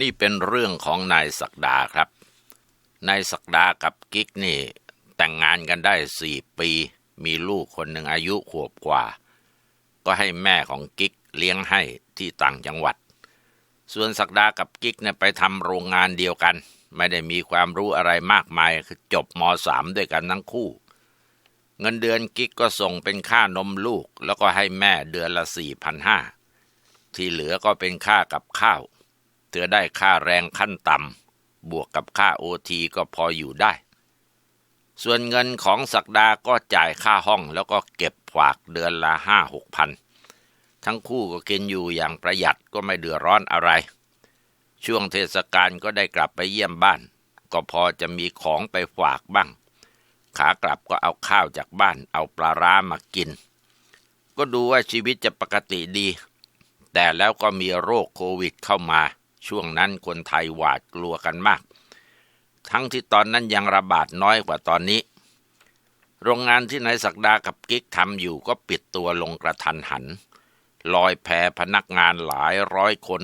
นี่เป็นเรื่องของนายศักดาครับ นายศักดากับกิ๊กนี่ แต่งงานกันได้สี่ปี มีลูกคนหนึ่งอายุขวบกว่า ก็ให้แม่ของกิ๊กเลี้ยงให้ที่ต่างจังหวัด ส่วนศักดากับกิ๊กเนี่ยไปทำโรงงานเดียวกัน ไม่ได้มีความรู้อะไรมากมายคือจบมสามด้วยกันทั้งคู่ เงินเดือนกิ๊กก็ส่งเป็นค่านมลูก แล้วก็ให้แม่เดือนละสี่พันห้าที่เหลือก็เป็นค่ากับข้าว เธอได้ค่าแรงขั้นต่ำบวกกับค่าโอทีก็พออยู่ได้ ส่วนเงินของศักดาก็จ่ายค่าห้องแล้วก็เก็บฝากเดือนละห้าหกพันทั้งคู่ก็กินอยู่อย่างประหยัดก็ไม่เดือดร้อนอะไร ช่วงเทศกาลก็ได้กลับไปเยี่ยมบ้าน ก็พอจะมีของไปฝากบ้าง ขากลับก็เอาข้าวจากบ้าน เอาปลาร้ามากิน ก็ดูว่าชีวิตจะปกติดี แต่แล้วก็มีโรคโควิดเข้ามา ช่วงนั้นคนไทยหวาดกลัวกันมาก ทั้งที่ตอนนั้นยังระบาดน้อยกว่าตอนนี้ โรงงานที่นายศักดากับกิ๊กทำอยู่ก็ปิดตัวลงกระทันหัน ลอยแพพนักงานหลายร้อยคน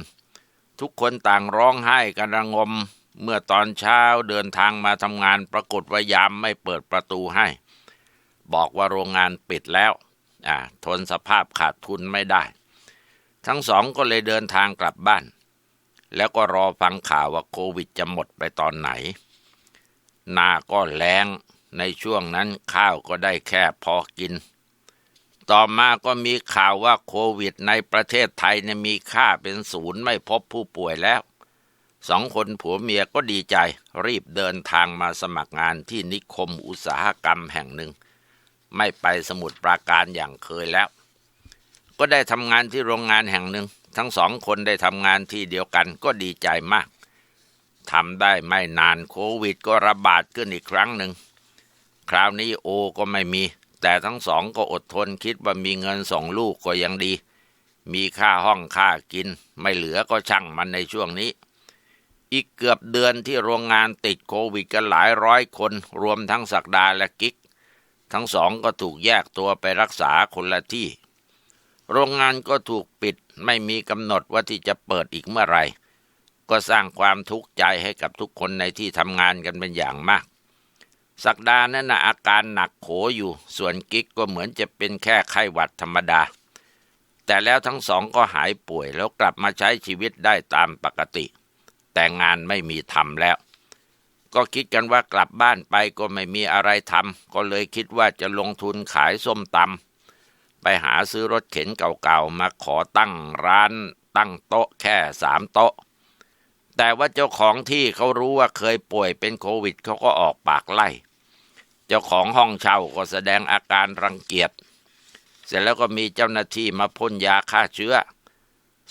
ทุกคนต่างร้องไห้กันระงม เมื่อตอนเช้าเดินทางมาทำงานปรากฏว่ายามไม่เปิดประตูให้ บอกว่าโรงงานปิดแล้วอ่ทนสภาพขาดทุนไม่ได้ ทั้งสองก็เลยเดินทางกลับบ้าน แล้วก็รอฟังข่าวว่าโควิดจะหมดไปตอนไหน นาก็แรงในช่วงนั้นข้าวก็ได้แค่พอกิน ต่อมาก็มีข่าวว่าโควิดในประเทศไทยเนี่ยมีค่าเป็นศูนย์ไม่พบผู้ป่วยแล้วสองคนผัวเมียก็ดีใจรีบเดินทางมาสมัครงานที่นิคมอุตสาหกรรมแห่งหนึ่ง ไม่ไปสมุดปราการอย่างเคยแล้ว ก็ได้ทำงานที่โรงงานแห่งหนึ่ง ทั้งสองคนได้ทำงานที่เดียวกันก็ดีใจมากทำได้ไม่นานโควิดก็ระบาดขึ้นอีกครั้งหนึ่ง คราวนี้โอก็ไม่มี แต่ทั้งสองก็อดทนคิดว่ามีเงินส่งลูกก็ยังดี มีค่าห้องค่ากิน ไม่เหลือก็ช่างมันในช่วงนี้ อีกเกือบเดือนที่โรงงานติดโควิดกันหลายร้อยคน รวมทั้งศักดาและกิ๊กทั้งสองก็ถูกแยกตัวไปรักษาคนละที่ โรงงานก็ถูกปิดไม่มีกำหนดว่าที่จะเปิดอีกเมื่อไรก็สร้างความทุกข์ใจให้กับทุกคนในที่ทำงานกันเป็นอย่างมาก สักดานั้นนะอาการหนักโขอยู่ ส่วนกิ๊กก็เหมือนจะเป็นแค่ไข้หวัดธรรมดา แต่แล้วทั้งสองก็หายป่วยแล้วกลับมาใช้ชีวิตได้ตามปกติ แต่งานไม่มีทำแล้ว ก็คิดกันว่ากลับบ้านไปก็ไม่มีอะไรทำก็เลยคิดว่าจะลงทุนขายส้มตำ ไปหาซื้อรถเข็นเก่าๆ มาขอตั้งร้านตั้งโต๊ะแค่สามโต๊ะ แต่ว่าเจ้าของที่เขารู้ว่าเคยป่วยเป็นโควิดเขาก็ออกปากไล่ เจ้าของห้องเช่าก็แสดงอาการรังเกียจ เสร็จแล้วก็มีเจ้าหน้าที่มาพ่นยาฆ่าเชื้อ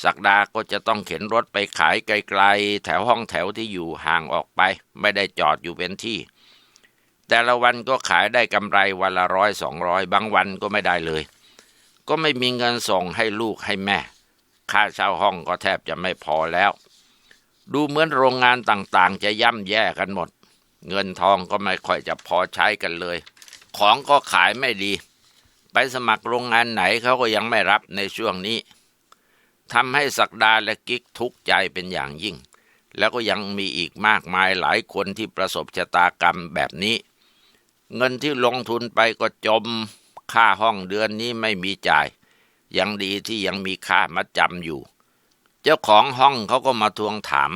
สักดาก็จะต้องเข็นรถไปขายไกลๆ แถวห้องแถวที่อยู่ห่างออกไป ไม่ได้จอดอยู่เป็นที่ แต่ละวันก็ขายได้กำไรวันละร้อยสองร้อยบางวันก็ไม่ได้เลย ก็ไม่มีเงินส่งให้ลูกให้แม่ ค่าเช่าห้องก็แทบจะไม่พอแล้ว ดูเหมือนโรงงานต่างๆ จะย่ำแย่กันหมด เงินทองก็ไม่ค่อยจะพอใช้กันเลย ของก็ขายไม่ดี ไปสมัครโรงงานไหนเขาก็ยังไม่รับในช่วงนี้ทำให้สักดาและกิ๊กทุกข์ใจเป็นอย่างยิ่ง แล้วก็ยังมีอีกมากมายหลายคนที่ประสบชะตากรรมแบบนี้ เงินที่ลงทุนไปก็จม ค่าห้องเดือนนี้ไม่มีจ่าย ยังดีที่ยังมีค่ามัดจำอยู่ เจ้าของห้องเขาก็มาทวงถาม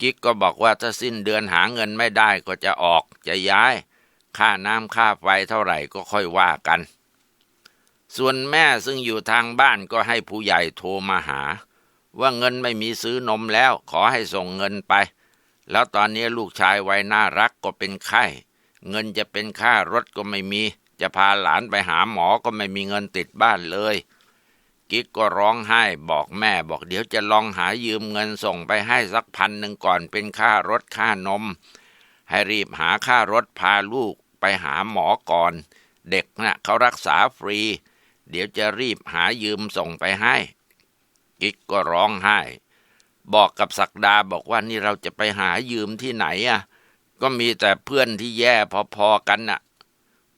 กิ๊กก็บอกว่าถ้าสิ้นเดือนหาเงินไม่ได้ก็จะออกจะย้าย ค่าน้ำค่าไฟเท่าไหร่ก็ค่อยว่ากัน ส่วนแม่ซึ่งอยู่ทางบ้านก็ให้ผู้ใหญ่โทรมาหา ว่าเงินไม่มีซื้อนมแล้วขอให้ส่งเงินไป แล้วตอนนี้ลูกชายวัยน่ารักก็เป็นไข้เงินจะเป็นค่ารถก็ไม่มี จะพาหลานไปหาหมอก็ไม่มีเงินติดบ้านเลย กิ๊กก็ร้องไห้บอกแม่บอกเดี๋ยวจะลองหายืมเงินส่งไปให้สักพันหนึ่งก่อนเป็นค่ารถค่านม ให้รีบหาค่ารถพาลูกไปหาหมอก่อน เด็กนะ่ะเขารักษาฟรี เดี๋ยวจะรีบหายืมส่งไปให้ กิ๊กก็ร้องไห้ บอกกับศักดาบอกว่านี่เราจะไปหายืมที่ไหนอะก็มีแต่เพื่อนที่แย่พอๆกันน่ะ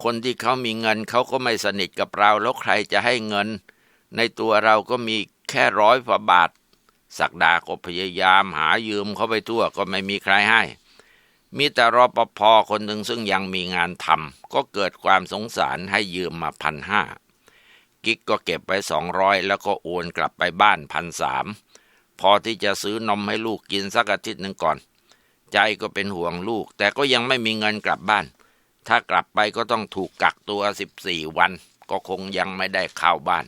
คนที่เขามีเงินเขาก็ไม่สนิทกับเรา แล้วใครจะให้เงิน ในตัวเราก็มีแค่ร้อยฝาบาทศักดาก็พยายามหายืมเขาไปทั่วก็ไม่มีใครให้ มีแต่รอปภคนหนึ่งซึ่งยังมีงานทำก็เกิดความสงสารให้ยืมมาพันห้ากิ๊กก็เก็บไปสองร้อยแล้วก็โอนกลับไปบ้านพันสามพอที่จะซื้อนมให้ลูกกินสักอาทิตย์หนึ่งก่อน ใจก็เป็นห่วงลูก แต่ก็ยังไม่มีเงินกลับบ้าน ถ้ากลับไปก็ต้องถูกกักตัวสิบสี่วัน ก็คงยังไม่ได้เข้าบ้าน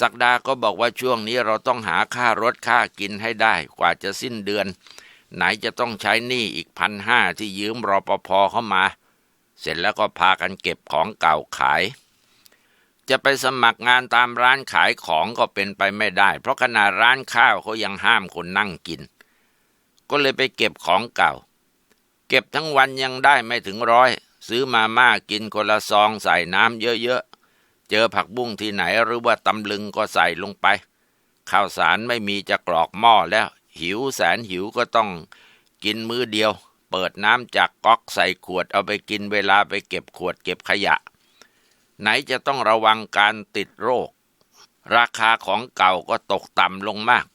สักดาก็บอกว่าช่วงนี้เราต้องหาค่ารถค่ากินให้ได้กว่าจะสิ้นเดือน ไหนจะต้องใช้หนี้อีกพันห้าที่ยืมรอปภเข้ามา เสร็จแล้วก็พากันเก็บของเก่าขาย จะไปสมัครงานตามร้านขายของก็เป็นไปไม่ได้ เพราะขนาดร้านข้าวเขายังห้ามคนนั่งกิน ก็เลยไปเก็บของเก่า เก็บทั้งวันยังได้ไม่ถึงร้อย ซื้อมาม่ากินคนละซองใส่น้ำเยอะๆ เจอผักบุ้งที่ไหนหรือว่าตำลึงก็ใส่ลงไป ข้าวสารไม่มีจะกรอกหม้อแล้ว หิวแสนหิวก็ต้องกินมื้อเดียว เปิดน้ำจากก๊อกใส่ขวดเอาไปกินเวลาไปเก็บขวดเก็บขยะ ไหนจะต้องระวังการติดโรค ราคาของเก่าก็ตกต่ำลงมาก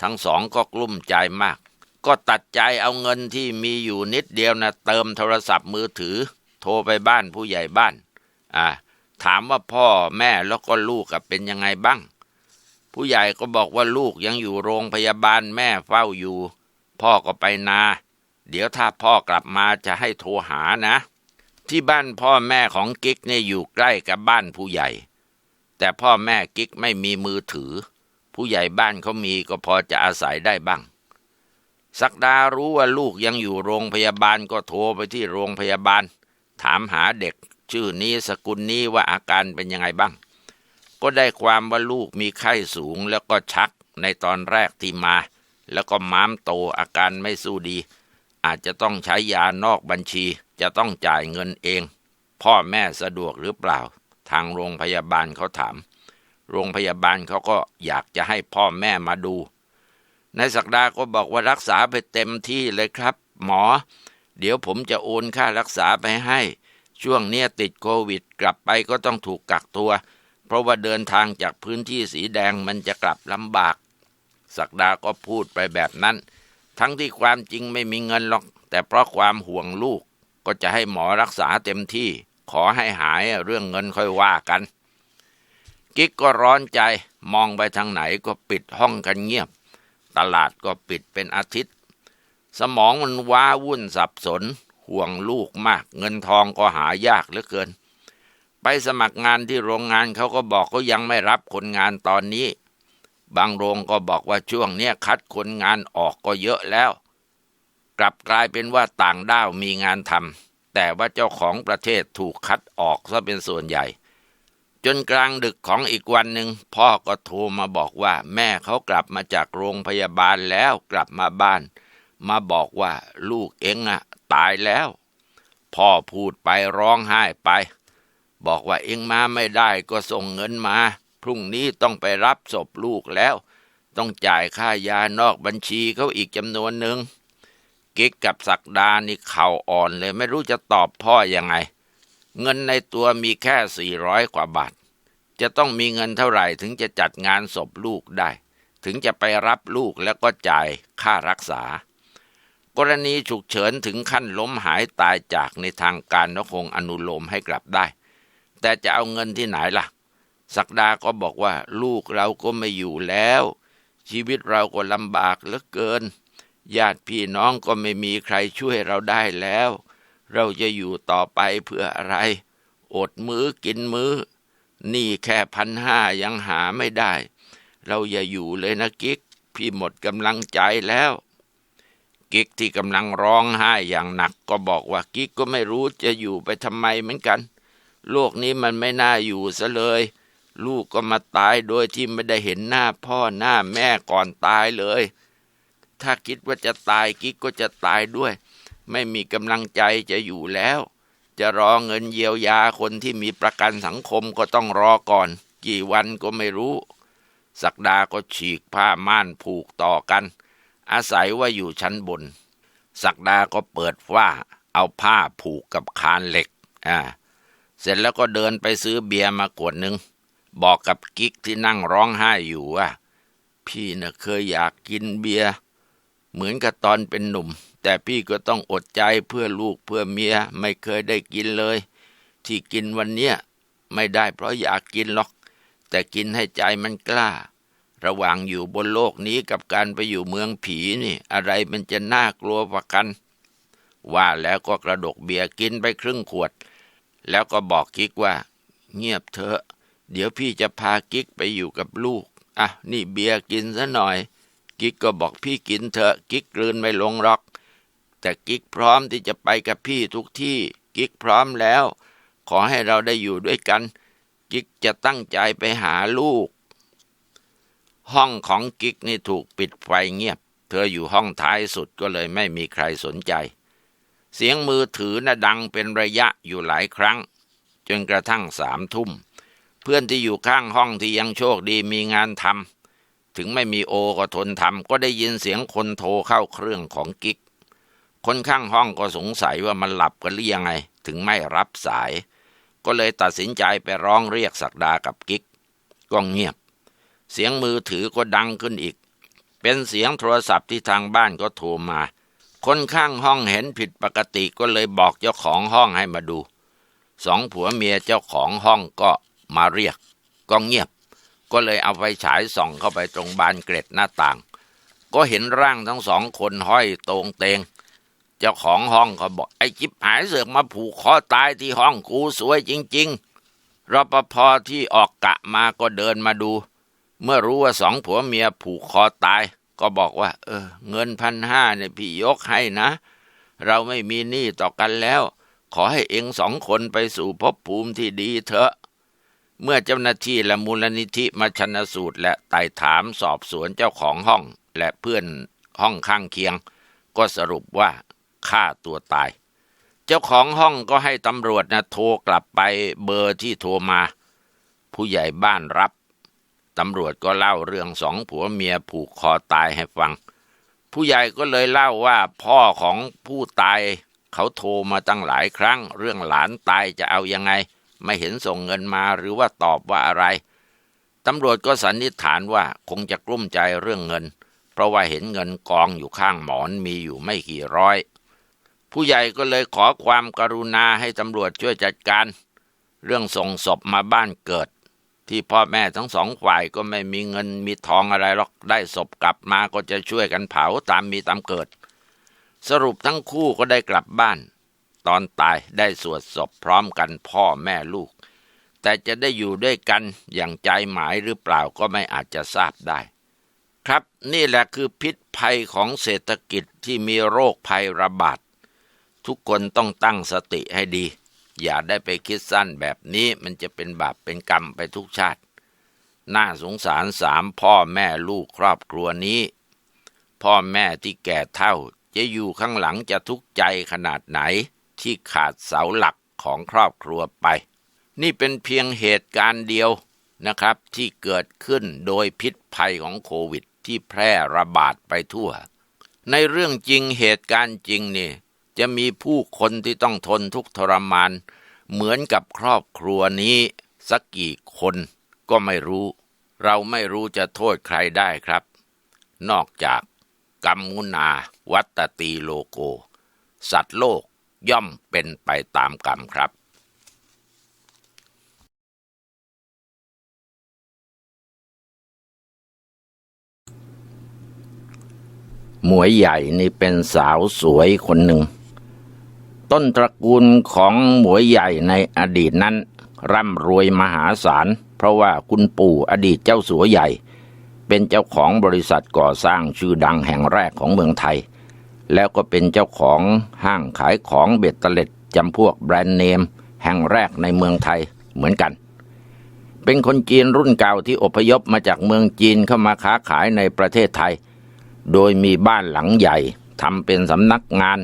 ทั้งสองก็กลุ้มใจมาก ก็ตัดใจเอาเงินที่มีอยู่นิดเดียวนะเติมโทรศัพท์มือถือ โทรไปบ้านผู้ใหญ่บ้าน อ่า ถามว่าพ่อแม่แล้วก็ลูกเป็นยังไงบ้าง ผู้ใหญ่ก็บอกว่าลูกยังอยู่โรงพยาบาลแม่เฝ้าอยู่ พ่อก็ไปนา เดี๋ยวถ้าพ่อกลับมาจะให้โทรหานะ ที่บ้านพ่อแม่ของกิ๊กเนี่ยอยู่ใกล้กับบ้านผู้ใหญ่ แต่พ่อแม่กิ๊กไม่มีมือถือ ผู้ใหญ่บ้านเขามีก็พอจะอาศัยได้บ้าง สักดารู้ว่าลูกยังอยู่โรงพยาบาลก็โทรไปที่โรงพยาบาล ถามหาเด็ก ชื่อนี้สกุลนี้ว่าอาการเป็นยังไงบ้าง ก็ได้ความว่าลูกมีไข้สูงแล้วก็ชักในตอนแรกที่มา แล้วก็ม้ามโตอาการไม่สู้ดี อาจจะต้องใช้ยานอกบัญชี จะต้องจ่ายเงินเอง พ่อแม่สะดวกหรือเปล่า ทางโรงพยาบาลเขาถาม โรงพยาบาลเขาก็อยากจะให้พ่อแม่มาดู นายศักดาก็บอกว่ารักษาไปเต็มที่เลยครับ หมอ เดี๋ยวผมจะโอนค่ารักษาไปให้ ช่วงเนี้ยติดโควิด กลับไปก็ต้องถูกกักตัว เพราะว่าเดินทางจากพื้นที่สีแดงมันจะกลับลำบาก ศักดาก็พูดไปแบบนั้น ทั้งที่ความจริงไม่มีเงินหรอก แต่เพราะความห่วงลูก ก็จะให้หมอรักษาเต็มที่ ขอให้หายเรื่องเงินค่อยว่ากันกิ๊กก็ร้อนใจมองไปทางไหนก็ปิดห้องกันเงียบ ตลาดก็ปิดเป็นอาทิตย์ สมองมันว้าวุ่นสับสน ห่วงลูกมาก เงินทองก็หายากเหลือเกิน ไปสมัครงานที่โรงงานเขาก็บอกเขายังไม่รับคนงานตอนนี้ บางโรงก็บอกว่าช่วงเนี้ยคัดคนงานออกก็เยอะแล้ว กลับกลายเป็นว่าต่างด้าวมีงานทำแต่ว่าเจ้าของประเทศถูกคัดออกซะเป็นส่วนใหญ่ จนกลางดึกของอีกวันหนึ่งพ่อก็โทรมาบอกว่าแม่เขากลับมาจากโรงพยาบาลแล้วกลับมาบ้าน มาบอกว่าลูกเอ็งอะตายแล้ว พ่อพูดไปร้องไห้ไป บอกว่าเอ็งมาไม่ได้ก็ส่งเงินมา พรุ่งนี้ต้องไปรับศพลูกแล้ว ต้องจ่ายค่ายานอกบัญชีเขาอีกจำนวนหนึ่งกิ๊กกับศักดานี่เข่าอ่อนเลยไม่รู้จะตอบพ่อยังไง เงินในตัวมีแค่สี่ร้อยกว่าบาท จะต้องมีเงินเท่าไหร่ถึงจะจัดงานศพลูกได้ ถึงจะไปรับลูกแล้วก็จ่ายค่ารักษา กรณีฉุกเฉินถึงขั้นล้มหายตายจากในทางการก็คงอนุโลมให้กลับได้ แต่จะเอาเงินที่ไหนล่ะศักดาก็บอกว่าลูกเราก็ไม่อยู่แล้ว ชีวิตเราก็ลำบากเหลือเกิน ญาติพี่น้องก็ไม่มีใครช่วยเราได้แล้ว เราจะอยู่ต่อไปเพื่ออะไร อดมื้อกินมื้อหนี่แค่พันห้ายังหาไม่ได้ เราอย่าอยู่เลยนะกิ๊ก พี่หมดกำลังใจแล้ว กิ๊กที่กำลังร้องไห้อย่างหนัก ก็บอกว่ากิ๊กก็ไม่รู้จะอยู่ไปทำไมเหมือนกัน โลกนี้มันไม่น่าอยู่ซะเลย ลูกก็มาตายโดยที่ไม่ได้เห็นหน้าพ่อหน้าแม่ก่อนตายเลย ถ้าคิดว่าจะตายกิ๊กก็จะตายด้วย ไม่มีกำลังใจจะอยู่แล้ว จะรอเงินเยียวยาคนที่มีประกันสังคมก็ต้องรอก่อน กี่วันก็ไม่รู้ศักดาก็ฉีกผ้าม่านผูกต่อกัน อาศัยว่าอยู่ชั้นบนศักดาก็เปิดฝ้าเอาผ้าผูกกับคานเหล็กอ่าเสร็จแล้วก็เดินไปซื้อเบียร์มากวดหนึ่งบอกกับกิ๊กที่นั่งร้องไห้อยู่ว่า พี่น่ะเคยอยากกินเบียร์เหมือนกับตอนเป็นหนุ่ม แต่พี่ก็ต้องอดใจเพื่อลูกเพื่อเมียไม่เคยได้กินเลย ที่กินวันเนี้ยไม่ได้เพราะอยากกินหรอก แต่กินให้ใจมันกล้า ระหว่างอยู่บนโลกนี้กับการไปอยู่เมืองผีนี่ อะไรมันจะน่ากลัวกว่ากัน ว่าแล้วก็กระดกเบียร์กินไปครึ่งขวด แล้วก็บอกกิ๊กว่า เงียบเถอะ เดี๋ยวพี่จะพากิ๊กไปอยู่กับลูกอะนี่เบียร์กินซะหน่อย กิ๊กก็บอกพี่กินเถอะกิ๊กกลืนไม่ลงหรอก แต่กิ๊กพร้อมที่จะไปกับพี่ทุกที่ กิ๊กพร้อมแล้ว ขอให้เราได้อยู่ด้วยกัน กิ๊กจะตั้งใจไปหาลูก ห้องของกิ๊กนี่ถูกปิดไฟเงียบ เธออยู่ห้องท้ายสุดก็เลยไม่มีใครสนใจ เสียงมือถือน่ะดังเป็นระยะอยู่หลายครั้ง จนกระทั่งสามทุ่ม เพื่อนที่อยู่ข้างห้องที่ยังโชคดีมีงานทำถึงไม่มีโอก็ทนทำก็ได้ยินเสียงคนโทรเข้าเครื่องของกิ๊ก คนข้างห้องก็สงสัยว่ามันหลับกันหรือยังไง ถึงไม่รับสาย ก็เลยตัดสินใจไปร้องเรียกสักดากับกิ๊กก็เงียบ เสียงมือถือก็ดังขึ้นอีก เป็นเสียงโทรศัพท์ที่ทางบ้านก็โทรมา คนข้างห้องเห็นผิดปกติก็เลยบอกเจ้าของห้องให้มาดู สองผัวเมียเจ้าของห้องก็มาเรียก ก็เงียบ ก็เลยเอาไฟฉายส่องเข้าไปตรงบานเกร็ดหน้าต่าง ก็เห็นร่างทั้งสองคนห้อยตรงเตง จ้าของห้องก็บอก ไอ้จิบหายเสือกมาผูกคอตายที่ห้องกูสวยจริง ๆรปภที่ออกกะมาก็เดินมาดู เมื่อรู้ว่าสองผัวเมียผูกคอตาย ก็บอกว่า เออ เงินพันห้าเนี่ยพี่ยกให้นะ เราไม่มีหนี้ต่อกันแล้ว ขอให้เองสองคนไปสู่ภพภูมิที่ดีเถอะ เมื่อเจ้าหน้าที่และมูลนิธิมาชนสูตรและไต่ถามสอบสวนเจ้าของห้อง และเพื่อนห้องข้างเคียง ก็สรุปว่า ฆ่าตัวตาย เจ้าของห้องก็ให้ตำรวจนะโทรกลับไปเบอร์ที่โทรมา ผู้ใหญ่บ้านรับตำรวจก็เล่าเรื่องสองผัวเมียผูกคอตายให้ฟัง ผู้ใหญ่ก็เลยเล่าว่าพ่อของผู้ตาย เขาโทรมาตั้งหลายครั้ง เรื่องหลานตายจะเอายังไง ไม่เห็นส่งเงินมาหรือว่าตอบว่าอะไรตำรวจก็สันนิษฐานว่าคงจะกลุ้มใจเรื่องเงิน เพราะว่าเห็นเงินกองอยู่ข้างหมอนมีอยู่ไม่กี่ร้อย ผู้ใหญ่ก็เลยขอความกรุณาให้ตำรวจช่วยจัดการ เรื่องส่งศพมาบ้านเกิด ที่พ่อแม่ทั้งสองฝ่ายก็ไม่มีเงินมีทองอะไรหรอกได้ศพกลับมาก็จะช่วยกันเผาตามมีตามเกิด สรุปทั้งคู่ก็ได้กลับบ้าน ตอนตายได้สวดศพพร้อมกันพ่อแม่ลูก แต่จะได้อยู่ด้วยกันอย่างใจหมายหรือเปล่าก็ไม่อาจจะทราบได้ครับนี่แหละคือพิษภัยของเศรษฐกิจที่มีโรคภัยระบาด ทุกคนต้องตั้งสติให้ดี อย่าได้ไปคิดสั้นแบบนี้มันจะเป็นบาปเป็นกรรมไปทุกชาติ น่าสงสารสามพ่อแม่ลูกครอบครัวนี้ พ่อแม่ที่แก่เท่าจะอยู่ข้างหลังจะทุกข์ใจขนาดไหนที่ขาดเสาหลักของครอบครัวไป นี่เป็นเพียงเหตุการณ์เดียวนะครับที่เกิดขึ้นโดยพิษภัยของโควิดที่แพร่ระบาดไปทั่ว ในเรื่องจริงเหตุการณ์จริงนี่ จะมีผู้คนที่ต้องทนทุกทรมาน เหมือนกับครอบครัวนี้สักกี่คนก็ไม่รู้ เราไม่รู้จะโทษใครได้ครับ นอกจากกรรมุนาวัตตีโลโก สัตว์โลกย่อมเป็นไปตามกรรมครับหมวยใหญ่นี่เป็นสาวสวยคนหนึ่ง ต้นตระกูลของหมวยใหญ่ในอดีตนั้น ร่ำรวยมหาศาล เพราะว่าคุณปู่อดีตเจ้าสัวใหญ่ เป็นเจ้าของบริษัทก่อสร้างชื่อดังแห่งแรกของเมืองไทย แล้วก็เป็นเจ้าของห้างขายของเบ็ดเตล็ดจำพวกแบรนด์เนม แห่งแรกในเมืองไทยเหมือนกัน เป็นคนจีนรุ่นเก่าที่อพยพมาจากเมืองจีนเข้ามาค้าขายในประเทศไทย โดยมีบ้านหลังใหญ่ทำเป็นสำนักงาน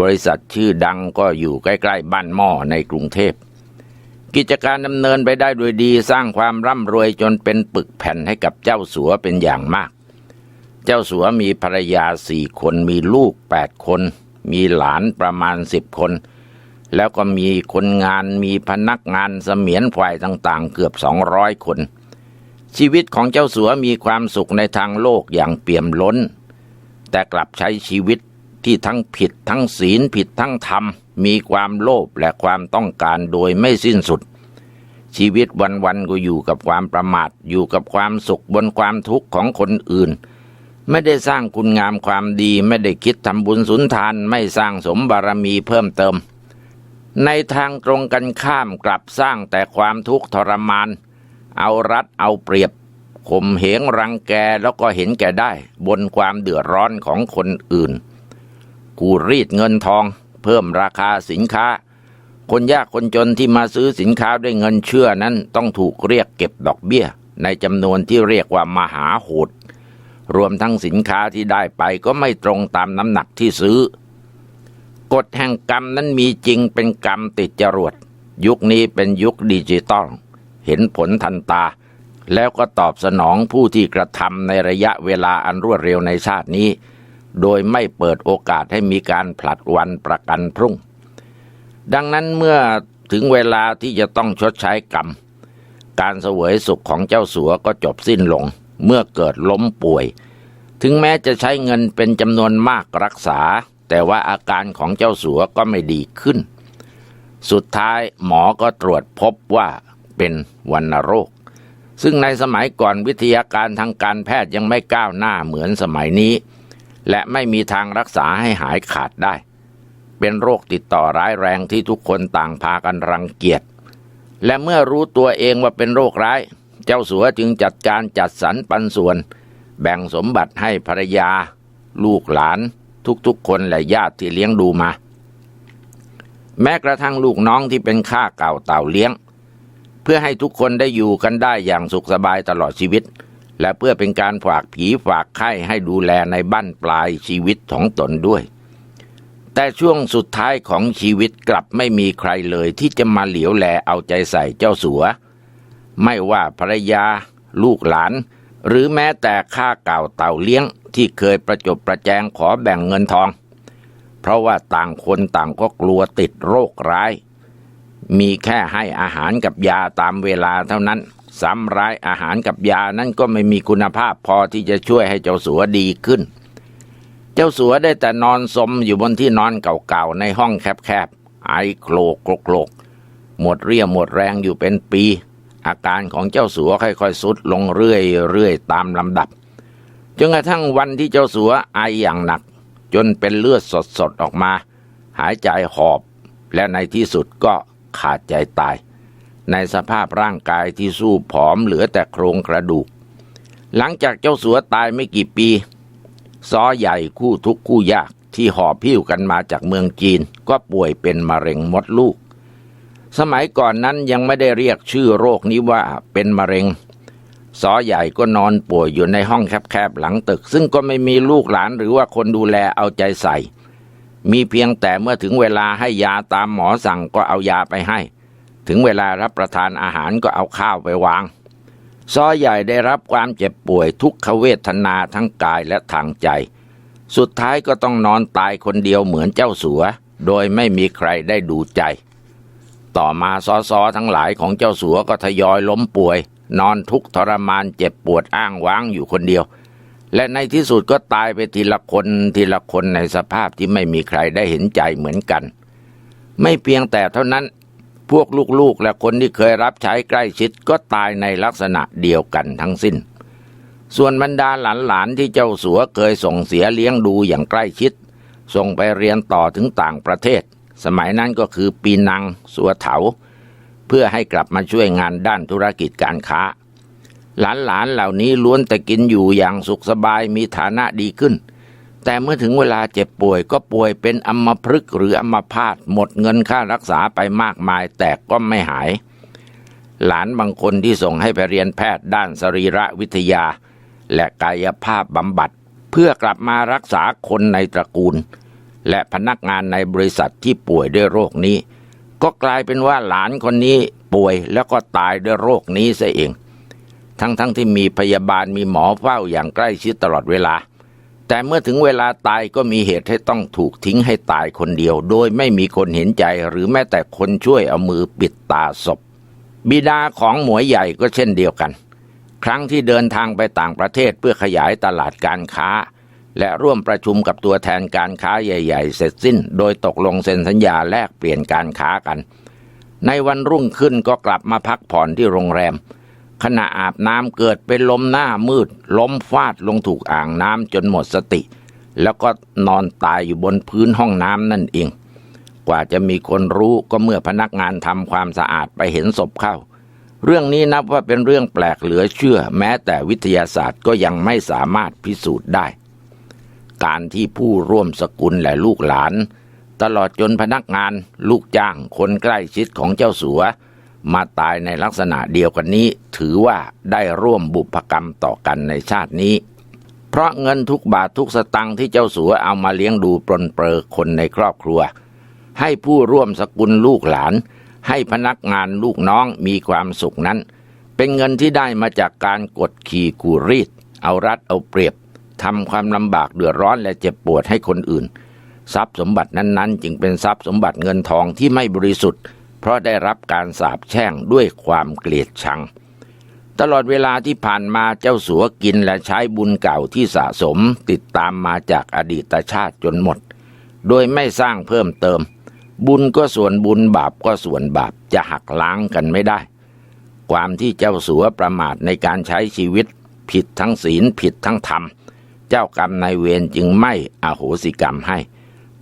บริษัทชื่อดังก็อยู่ใกล้ๆบ้านหม้อในกรุงเทพ กิจการดำเนินไปได้โดยดีสร้างความร่ำรวยจนเป็นปึกแผ่นให้กับเจ้าสัวเป็นอย่างมาก เจ้าสัวมีภรรยาสี่คนมีลูกแปดคน มีหลานประมาณสิบคน แล้วก็มีคนงานมีพนักงานเสมียนฝ่ายต่างๆ เกือบสองร้อยคน ชีวิตของเจ้าสัวมีความสุขในทางโลกอย่างเปี่ยมล้น แต่กลับใช้ชีวิต ที่ทั้งผิดทั้งศีลผิดทั้งธรรม มีความโลภและความต้องการโดยไม่สิ้นสุด ชีวิตวันๆก็อยู่กับความประมาทอยู่กับความสุขบนความทุกข์ของคนอื่น ไม่ได้สร้างคุณงามความดีไม่ได้คิดทำบุญสุนทานไม่สร้างสมบารมีเพิ่มเติม ในทางตรงกันข้ามกลับสร้างแต่ความทุกข์ทรมาน เอารัดเอาเปรียบข่มเหงรังแกแล้วก็เห็นแก่ได้ บนความเดือดร้อนของคนอื่น กูรีดเงินทอง เพิ่มราคาสินค้า คนยากคนจนที่มาซื้อสินค้าด้วยเงินเชื่อนั้นต้องถูกเรียกเก็บดอกเบี้ย ในจำนวนที่เรียกว่ามหาโหด รวมทั้งสินค้าที่ได้ไปก็ไม่ตรงตามน้ำหนักที่ซื้อกฎแห่งกรรมนั้นมีจริงเป็นกรรมติดจรวด ยุคนี้เป็นยุคดิจิตอลเห็นผลทันตา แล้วก็ตอบสนองผู้ที่กระทำในระยะเวลาอันรวดเร็วในชาตินี้ โดยไม่เปิดโอกาสให้มีการผลัดวันประกันพรุ่ง ดังนั้นเมื่อถึงเวลาที่จะต้องชดใช้กรรม การเสวยสุขของเจ้าสัวก็จบสิ้นลง เมื่อเกิดล้มป่วย ถึงแม้จะใช้เงินเป็นจำนวนมากรักษา แต่ว่าอาการของเจ้าสัวก็ไม่ดีขึ้น สุดท้ายหมอก็ตรวจพบว่าเป็นวัณโรค ซึ่งในสมัยก่อนวิทยาการทางการแพทย์ยังไม่ก้าวหน้าเหมือนสมัยนี้ และไม่มีทางรักษาให้หายขาดได้ เป็นโรคติดต่อร้ายแรงที่ทุกคนต่างพากันรังเกียจ และเมื่อรู้ตัวเองว่าเป็นโรคร้าย เจ้าสัวจึงจัดการจัดสรรปันส่วน แบ่งสมบัติให้ภรรยา ลูกหลาน ทุกๆคนและญาติที่เลี้ยงดูมา แม้กระทั่งลูกน้องที่เป็นข้าเก่าเต่าเลี้ยง เพื่อให้ทุกคนได้อยู่กันได้อย่างสุขสบายตลอดชีวิต และเพื่อเป็นการฝากผีฝากไข้ให้ดูแลในบ้านปลายชีวิตของตนด้วย แต่ช่วงสุดท้ายของชีวิตกลับไม่มีใครเลยที่จะมาเหลียวแลเอาใจใส่เจ้าสัว ไม่ว่าภรรยา ลูกหลาน หรือแม้แต่ข้าเก่าเต่าเลี้ยงที่เคยประจบประแจงขอแบ่งเงินทอง เพราะว่าต่างคนต่างก็กลัวติดโรคร้าย มีแค่ให้อาหารกับยาตามเวลาเท่านั้น ซ้ำร้ายอาหารกับยานั้นก็ไม่มีคุณภาพพอที่จะช่วยให้เจ้าสัวดีขึ้น เจ้าสัวได้แต่นอนสมอยู่บนที่นอนเก่าๆในห้องแคบๆไอโคลกโกลกหมดเรี่ยวหมดแรงอยู่เป็นปี อาการของเจ้าสัวค่อยๆสุดลงเรื่อยๆตามลำดับจนกระทั่งวันที่เจ้าสัวไออย่างหนัก จนเป็นเลือดสดๆออกมา หายใจหอบ และในที่สุดก็ขาดใจตาย ในสภาพร่างกายที่สู้ผอมเหลือแต่โครงกระดูก หลังจากเจ้าสัวตายไม่กี่ปีซอใหญ่คู่ทุกข์คู่ยากที่หอบพิ้วกันมาจากเมืองจีน ก็ป่วยเป็นมะเร็งมดลูก สมัยก่อนนั้นยังไม่ได้เรียกชื่อโรคนี้ว่าเป็นมะเร็งซอใหญ่ก็นอนป่วยอยู่ในห้องแคบๆหลังตึก ซึ่งก็ไม่มีลูกหลานหรือว่าคนดูแลเอาใจใส่ มีเพียงแต่เมื่อถึงเวลาให้ยาตามหมอสั่งก็เอายาไปให้ ถึงเวลารับประทานอาหารก็เอาข้าวไปวาง ซอใหญ่ได้รับความเจ็บป่วยทุกขเวทนาทั้งกายและทางใจ สุดท้ายก็ต้องนอนตายคนเดียวเหมือนเจ้าสัว โดยไม่มีใครได้ดูใจ ต่อมาซอซอทั้งหลายของเจ้าสัวก็ทยอยล้มป่วย นอนทุกทรมานเจ็บปวดอ้างว้างอยู่คนเดียว และในที่สุดก็ตายไปทีละคนทีละคนในสภาพที่ไม่มีใครได้เห็นใจเหมือนกันไม่เพียงแต่เท่านั้น พวกลูกๆ และคนที่เคยรับใช้ใกล้ชิดก็ตายในลักษณะเดียวกันทั้งสิ้น ส่วนบรรดาหลานๆที่เจ้าสัวเคยส่งเสียเลี้ยงดูอย่างใกล้ชิด ส่งไปเรียนต่อถึงต่างประเทศ สมัยนั้นก็คือปีนัง สัวเถา เพื่อให้กลับมาช่วยงานด้านธุรกิจการค้า หลานๆเหล่านี้ล้วนแต่กินอยู่อย่างสุขสบายมีฐานะดีขึ้น แต่เมื่อถึงเวลาเจ็บป่วยก็ป่วยเป็นอัมพฤกษ์หรืออัมพาตหมดเงินค่ารักษาไปมากมายแต่ก็ไม่หาย หลานบางคนที่ส่งให้ไปเรียนแพทย์ด้านสรีระวิทยา และกายภาพบำบัด เพื่อกลับมารักษาคนในตระกูล และพนักงานในบริษัทที่ป่วยด้วยโรคนี้ ก็กลายเป็นว่าหลานคนนี้ป่วยแล้วก็ตายด้วยโรคนี้ซะเอง ทั้งๆทที่มีพยาบาลมีหมอเฝ้าอย่างใกล้ชิดตลอดเวลา แต่เมื่อถึงเวลาตายก็มีเหตุให้ต้องถูกทิ้งให้ตายคนเดียว โดยไม่มีคนเห็นใจหรือแม้แต่คนช่วยเอามือปิดตาศพ บิดาของหมวยใหญ่ก็เช่นเดียวกัน ครั้งที่เดินทางไปต่างประเทศเพื่อขยายตลาดการค้า และร่วมประชุมกับตัวแทนการค้าใหญ่ ๆ เสร็จสิ้น โดยตกลงเซ็นสัญญาแลกเปลี่ยนการค้ากัน ในวันรุ่งขึ้นก็กลับมาพักผ่อนที่โรงแรม ขณะอาบน้ำเกิดเป็นลมหน้ามืด ล้มฟาดลงถูกอ่างน้ำจนหมดสติ แล้วก็นอนตายอยู่บนพื้นห้องน้ำนั่นเอง กว่าจะมีคนรู้ก็เมื่อพนักงานทำความสะอาดไปเห็นศพเข้า เรื่องนี้นับว่าเป็นเรื่องแปลกเหลือเชื่อ แม้แต่วิทยาศาสตร์ก็ยังไม่สามารถพิสูจน์ได้ การที่ผู้ร่วมสกุลและลูกหลาน ตลอดจนพนักงาน ลูกจ้างคนใกล้ชิดของเจ้าสัว มาตายในลักษณะเดียวกันนี้ ถือว่าได้ร่วมบุพกรรมต่อกันในชาตินี้ เพราะเงินทุกบาททุกสตังค์ที่เจ้าสัวเอามาเลี้ยงดูปรนเปรอคนในครอบครัว ให้ผู้ร่วมสกุลลูกหลาน ให้พนักงานลูกน้องมีความสุขนั้น เป็นเงินที่ได้มาจากการกดขี่กูรีด เอารัดเอาเปรียบทำความลำบากเดือดร้อนและเจ็บปวดให้คนอื่น ทรัพย์สมบัตินั้นๆ จึงเป็นทรัพย์สมบัติเงินทองที่ไม่บริสุทธิ์ เพราะได้รับการสาปแช่งด้วยความเกลียดชัง ตลอดเวลาที่ผ่านมาเจ้าสัวกินและใช้บุญเก่าที่สะสมติดตามมาจากอดีตชาติจนหมด โดยไม่สร้างเพิ่มเติม บุญก็ส่วนบุญบาปก็ส่วนบาปจะหักล้างกันไม่ได้ ความที่เจ้าสัวประมาทในการใช้ชีวิต ผิดทั้งศีลผิดทั้งธรรม เจ้ากรรมนายเวรจึงไม่อโหสิกรรมให้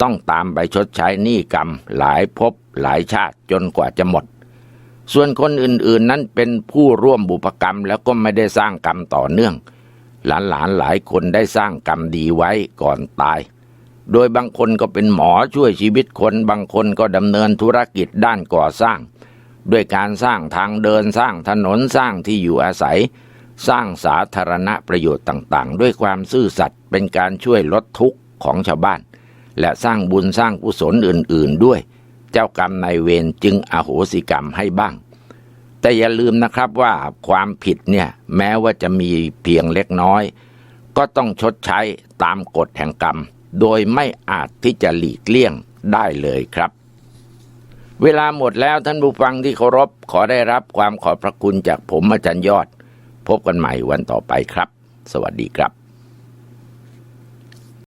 ต้องตามไปชดใช้หนี้กรรมหลายภพหลายชาติจนกว่าจะหมด ส่วนคนอื่นๆนั้นเป็นผู้ร่วมบุพกรรมแล้วก็ไม่ได้สร้างกรรมต่อเนื่อง หลานๆหลายคนได้สร้างกรรมดีไว้ก่อนตาย โดยบางคนก็เป็นหมอช่วยชีวิตคน บางคนก็ดำเนินธุรกิจด้านก่อสร้าง ด้วยการสร้างทางเดินสร้างถนนสร้างที่อยู่อาศัย สร้างสาธารณประโยชน์ต่างๆ ด้วยความซื่อสัตย์เป็นการช่วยลดทุกข์ของชาวบ้าน และสร้างบุญสร้างกุศลอื่นๆด้วย เจ้ากรรมนายเวรจึงอโหสิกรรมให้บ้าง แต่อย่าลืมนะครับว่าความผิดเนี่ยแม้ว่าจะมีเพียงเล็กน้อย ก็ต้องชดใช้ตามกฎแห่งกรรม โดยไม่อาจที่จะหลีกเลี่ยงได้เลยครับ เวลาหมดแล้วท่านผู้ฟังที่เคารพขอได้รับความขอบพระคุณจากผมอาจารย์ยอด พบกันใหม่วันต่อไปครับ สวัสดีครับ